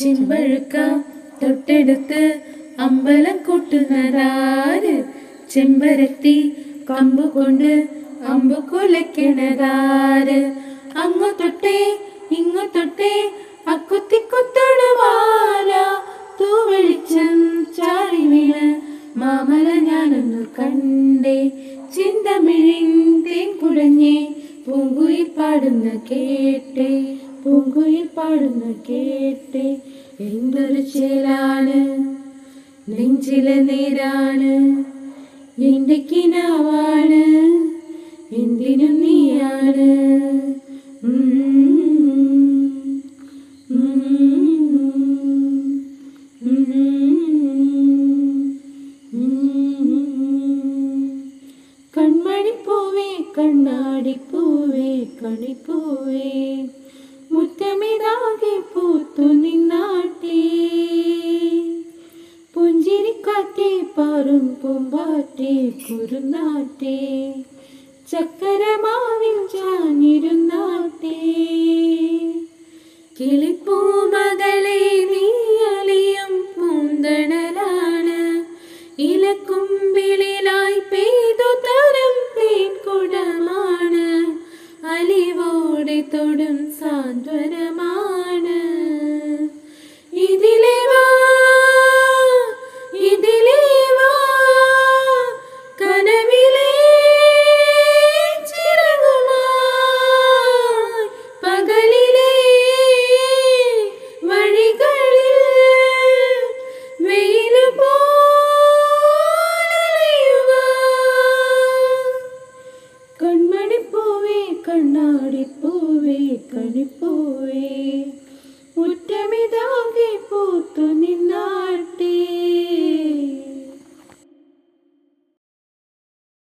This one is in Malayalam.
ചെമ്പഴുക്ക തൊട്ടടുത്ത് അമ്പലം കൂട്ടുന്നതാര്? ചെമ്പരത്തി കമ്പുകൊണ്ട് അമ്പു കുലയ്ക്കണതാര്? അങ്ങു തൊട്ടേ ഇങ്ങു തൊട്ടേ അക്കുത്തി തൂവെളിച്ചം ചാറി വീണ് മാമല ഞാനൊന്നു കണ്ടേ. ചിന്തമിഴിൻ തേൻ കുടഞ്ഞേ പൂങ്കുയിൽ പാടുന്ന കേട്ടേ. പൂങ്കുയിൽ പാടുന്ന കേട്ടേ എന്തൊരു ചേലാണ്? നെഞ്ചിലെ നേരാണ്. എന്റെ കിനാവാണ്. എന്തിനും നീയാണ്. കൺമണിപ്പൂവേ കണ്ണാടിപ്പൂവേ കണിപ്പൂവേ മുറ്റമിതാകെ പൂത്തു നിന്നാട്ടെ. പുഞ്ചിരിക്കാറ്റെ പാറും പൂമ്പാറ്റെ കുരുന്നാട്ടെ. ചക്കരമാവിൽ ചാഞ്ഞിരുന്നാട്ടെ. കിളിപ്പൂ നീ അലിയും പൂന്തണലാണ്. ഇലക്കുമ്പി തൊടും സാന്ത്വനമാ കണിപ്പൂവേ കണിപ്പൂവേ. മുറ്റമിത